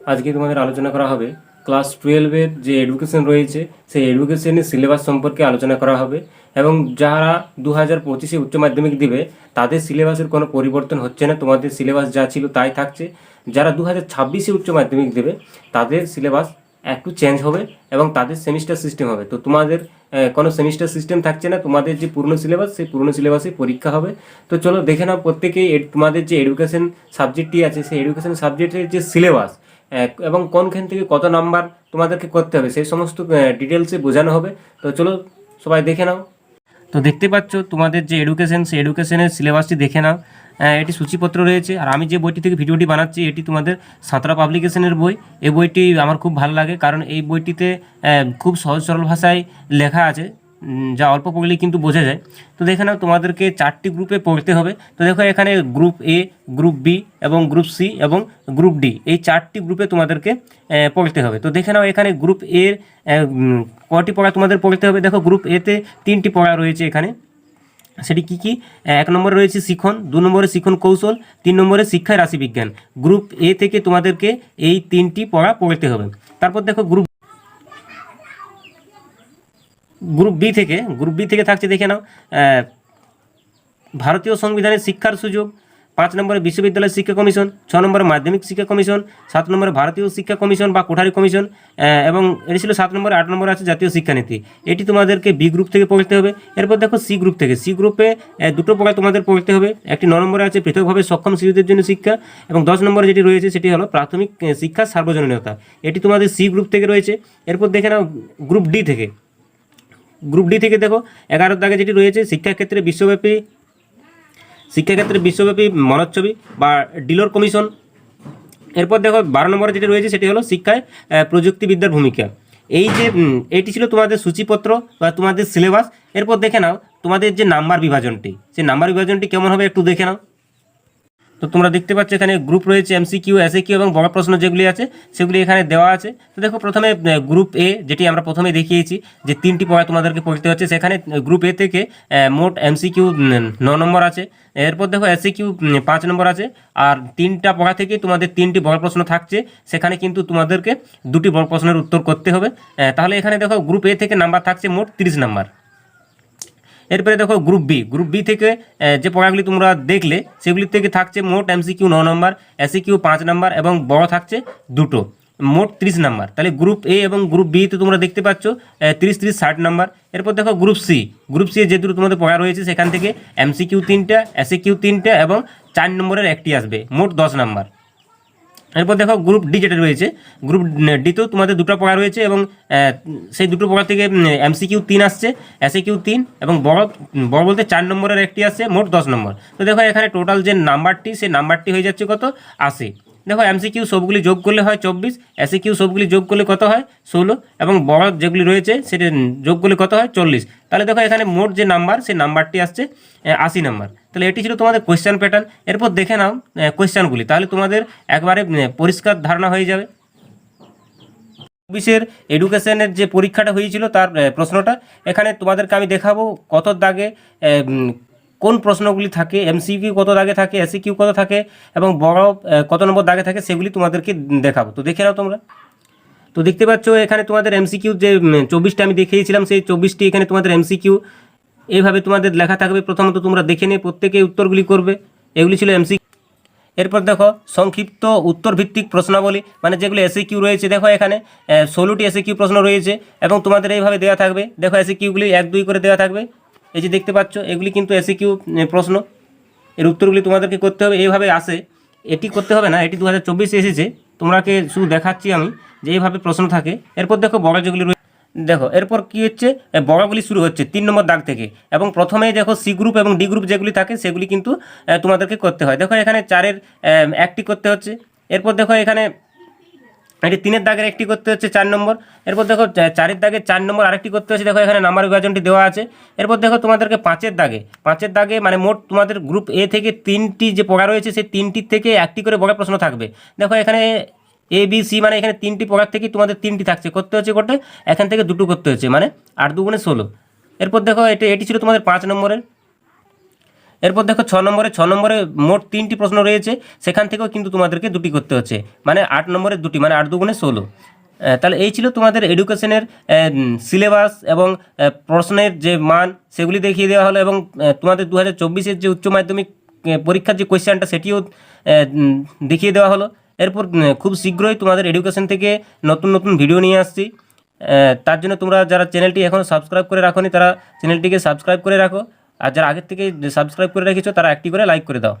আজকে তোমাদের আলোচনা করা হবে। ক্লাস টুয়েলভের যে এডুকেশন রয়েছে, সেই এডুকেশনের সিলেবাস সম্পর্কে আলোচনা করা হবে এবং যারা দু হাজার পঁচিশে উচ্চ মাধ্যমিক দিবে, তাদের সিলেবাসের কোনো পরিবর্তন হচ্ছে না। তোমাদের সিলেবাস যা ছিল তাই থাকছে। যারা দু হাজার ছাব্বিশে উচ্চ মাধ্যমিক দেবে, তাদের সিলেবাস একটু চেঞ্জ হবে এবং তাদের সেমিস্টার সিস্টেম হবে। তো তোমাদের কোনো সেমিস্টার সিস্টেম থাকছে না। তোমাদের যে পুরনো সিলেবাস সেই পুরনো সিলেবাসে পরীক্ষা হবে। তো চলো দেখে নাও প্রত্যেকেই তোমাদের যে এডুকেশন সাবজেক্টটি আছে, সেই এডুকেশন সাবজেক্টের যে সিলেবাস এবং কোনখান থেকে কত নাম্বার তোমাদেরকে করতে হবে সেই সমস্ত ডিটেলসে বোঝানো হবে। তো চলো সবাই দেখে নাও। তো দেখতে পাচ্ছ তোমাদের যে এডুকেশন সেই এডুকেশনের সিলেবাসটি দেখে নাও। আহ, এটি সূচিপত্র রয়েছে। আর আমি যে বইটি থেকে ভিডিওটি বানাচ্ছি এটি তোমাদের সাঁতরা পাবলিকেশনের বই। এই বইটি আমার খুব ভালো লাগে কারণ এই বইটিতে খুব সহজ সরল ভাষায় লেখা আছে। যা অল্প পড়লেই কিন্তু বোঝা যায়। তো দেখে নাও, তোমাদেরকে চারটি গ্রুপে পড়তে হবে। তো দেখো এখানে গ্রুপ এ গ্রুপ বি এবং গ্রুপ সি এবং গ্রুপ ডি এই চারটি গ্রুপে তোমাদেরকে পড়তে হবে। তো দেখে নাও এখানে গ্রুপ এর কটি পড়া তোমাদের পড়তে হবে? দেখো গ্রুপ এতে তিনটি পড়া রয়েছে এখানে। সেটি কি কি? এক নম্বরে রয়েছে শিখন, দু নম্বরে শিখন কৌশল, তিন নম্বরে শিক্ষায় রাশিবিজ্ঞান। গ্রুপ এ থেকে তোমাদেরকে এই তিনটি পড়া পড়তে হবে। তারপর দেখো গ্রুপ গ্রুপ বি থেকে, গ্রুপ বি থেকে থাকছে, দেখে নাও ভারতীয় সংবিধানের শিক্ষার সুযোগ, পাঁচ নম্বরে বিশ্ববিদ্যালয় শিক্ষা কমিশন, ছ নম্বরে মাধ্যমিক শিক্ষা কমিশন, সাত নম্বরে ভারতীয় শিক্ষা কমিশন বা কোঠারি কমিশন এবং এটি ছিল সাত নম্বরে, আট নম্বরে আছে জাতীয় শিক্ষানীতি। এটি তোমাদেরকে বি গ্রুপ থেকে পড়তে হবে। এরপর দেখো সি গ্রুপ থেকে। সি গ্রুপে দুটো পড়া তোমাদের পড়তে হবে। একটি ন নম্বরে আছে পৃথকভাবে সক্ষম শিশুদের জন্য শিক্ষা, এবং দশ নম্বরে যেটি রয়েছে সেটি হলো প্রাথমিক শিক্ষা সার্বজনীনতা। এটি তোমাদের সি গ্রুপ থেকে রয়েছে। এরপর দেখে নাও গ্রুপ ডি থেকে। গ্রুপ ডি থেকে দেখো এগারোর দাগে যেটি রয়েছে, শিক্ষাক্ষেত্রে বিশ্বব্যাপী শিক্ষাক্ষেত্রে বিশ্বব্যাপী মনোচ্ছবি বা ডিলোর কমিশন। এরপর দেখো, বারো নম্বরে যেটি রয়েছে, সেটি হলো শিক্ষায় প্রযুক্তিবিদ্যার ভূমিকা। এই যে এটি ছিল তোমাদের সূচিপত্র বা তোমাদের সিলেবাস। এরপর দেখে নাও, তোমাদের যে নাম্বার বিভাজনটি, সেই নাম্বার বিভাজনটি কেমন হবে একটু দেখে নাও। তো তোমরা দেখতে পাচ্ছ এখানে গ্রুপ রয়েছে এমসিকিউ এসএকিউ এবং বড় প্রশ্ন যেগুলি আছে, সেগুলি এখানে দেওয়া আছে। তো দেখো প্রথমে গ্রুপ এ যেটি আমরা প্রথমে দেখিয়েছি, যে তিনটি পড়া তোমাদেরকে পড়তে হচ্ছে, সেখানে গ্রুপ এ থেকে মোট এমসিকিউ ন নম্বর আছে। এরপর দেখো এসএকিউ পাঁচ নম্বর আছে, আর তিনটা পড়া থেকে তোমাদের তিনটি বড় প্রশ্ন থাকছে, সেখানে কিন্তু তোমাদেরকে দুটি বড় প্রশ্নের উত্তর করতে হবে। তাহলে এখানে দেখো গ্রুপ এ থেকে নাম্বার থাকছে মোট তিরিশ নাম্বার এরপরে দেখো গ্রুপ বি গ্রুপ বি থেকে যে পড়াগুলি তোমরা দেখলে, সেগুলি থেকে থাকছে মোট এমসিকিউ ন নম্বর এসিকিউ পাঁচ নম্বর এবং বড় থাকছে দুটো, মোট ত্রিশ নাম্বার। তাহলে গ্রুপ এ এবং গ্রুপ বি তে তোমরা দেখতে পাচ্ছ তিরিশ তিরিশ, ষাট নাম্বার। এরপর দেখো গ্রুপ সি গ্রুপ সি যে দুটো তোমাদের পড়া রয়েছে, সেখান থেকে এমসিকিউ তিনটা এসিকিউ তিনটা এবং চার নম্বরের একটি আসবে, মোট দশ নাম্বার। এরপর দেখো গ্রুপ ডি যেটা রয়েছে গ্রুপ ডিতেও তোমাদের দুটো পড়া রয়েছে এবং সেই দুটো পড়া থেকে এমসিকিউ তিন আসছে এসএকিউ তিন এবং বড় বড় বলতে চার নম্বরের একটি আসছে, মোট দশ নম্বর। তো দেখো এখানে টোটাল যে নাম্বারটি সেই নাম্বারটি হয়ে যাচ্ছে কত? আশি। দেখো এমসিকিউ সবগুলি যোগ করলে হয় চব্বিশ এসিকিউ সবগুলি যোগ করলে কত হয়? ষোলো এবং বড় যেগুলি রয়েছে, সেটা যোগ করলে কত হয়? চল্লিশ। তাহলে দেখো এখানে মোট যে নাম্বার সেই নাম্বারটি আসছে আশি নাম্বার তাহলে এটি ছিল তোমাদের কোয়েশ্চেন প্যাটার্ন এরপর দেখে নাও কোয়েশ্চেনগুলি তাহলে তোমাদের একবারে পরিষ্কার ধারণা হয়ে যাবে। চব্বিশের এডুকেশনের যে পরীক্ষাটা হয়েছিল তার প্রশ্নটা, এখানে তোমাদেরকে আমি দেখাবো কত দাগে কোন প্রশ্নগুলি থাকে এমসিকিউ কত দাগে থাকে এসিকিউ কত থাকে, এবং বড় কত নম্বর দাগে থাকে, সেগুলি তোমাদেরকে দেখাবো। তো দেখে নাও তোমরা। তো দেখতে পাচ্ছ, এখানে তোমাদের এমসিকিউ যে চব্বিশটা আমি দেখিয়েছিলাম, সেই চব্বিশটি এখানে তোমাদের এমসিকিউ এইভাবে তোমাদের লেখা থাকবে। প্রথমত তোমরা দেখে নিয়ে প্রত্যেকে উত্তরগুলি করবে। এগুলি ছিল এমসি এরপর দেখো, সংক্ষিপ্ত উত্তর ভিত্তিক প্রশ্নাবলী মানে যেগুলো এসে কিউ রয়েছে, দেখো এখানে ষোলোটি এসে কিউ প্রশ্ন রয়েছে, এবং তোমাদের এইভাবে দেওয়া থাকবে। দেখো এসে কিউগুলি এক, দুই করে দেওয়া থাকবে। এই যে দেখতে পাচ্ছ, এগুলি কিন্তু এসে কিউ প্রশ্ন। এর উত্তরগুলি তোমাদেরকে করতে হবে। এইভাবে আসে। এটি করতে হবে না, এটি দু হাজার এসেছে। তোমরাকে শুধু দেখাচ্ছি আমি যে এইভাবে প্রশ্ন থাকে। এরপর দেখো বড় যেগুলি রয়েছে দেখো, এরপর কি হচ্ছে? বড়গুলি শুরু হচ্ছে তিন নম্বর দাগ থেকে। এবং প্রথমেই দেখো সি গ্রুপ এবং ডি গ্রুপ যেগুলি থাকে, সেগুলি কিন্তু তোমাদেরকে করতে হয়। দেখো এখানে চারের একটি করতে হচ্ছে। এরপর দেখো এখানে এটি তিনের দাগের একটি করতে হচ্ছে চার নম্বর। এরপর দেখো চারের দাগে চার নম্বর আরেকটি করতে হচ্ছে। দেখো এখানে নাম্বার বিভাজনটি দেওয়া আছে। এরপর দেখো তোমাদেরকে পাঁচের দাগে পাঁচের দাগে মানে মোট তোমাদের গ্রুপ এ থেকে তিনটি যে পড়া রয়েছে, সেই তিনটির থেকে একটি করে বড় প্রশ্ন থাকবে। দেখো এখানে এ বি সি মানে এখানে তিনটি পড়ার থেকে তোমাদের তিনটি থাকছে। করতে হচ্ছে কোটে এখান থেকে দুটো করতে হচ্ছে মানে আট দুগুণে ষোলো। এরপর দেখো, এটা, এটি ছিল তোমাদের পাঁচ নম্বরের। এরপর দেখো, ছ নম্বরে ছ নম্বরে মোট তিনটি প্রশ্ন রয়েছে, সেখান থেকেও কিন্তু তোমাদেরকে দুটি করতে হচ্ছে মানে আট নম্বরে দুটি মানে আট দুগুণে ষোলো। তাহলে এই ছিল তোমাদের এডুকেশনের সিলেবাস এবং প্রশ্নের যে মান, সেগুলি দেখিয়ে দেওয়া হলো এবং তোমাদের দু হাজার যে উচ্চ মাধ্যমিক পরীক্ষার যে কোয়েশ্চেনটা সেটিও দেখিয়ে দেওয়া হলো। এরপর খুব শীঘ্রই তোমাদের এডুকেশন থেকে নতুন নতুন ভিডিও নিয়ে আসছি। তার জন্য তোমরা যারা চ্যানেলটি এখনও সাবস্ক্রাইব করে রাখোনি, তারা চ্যানেলটিকে সাবস্ক্রাইব করে রাখো। আর যারা আগের থেকে সাবস্ক্রাইব করে রেখেছো, তারা একটি করে লাইক করে দাও।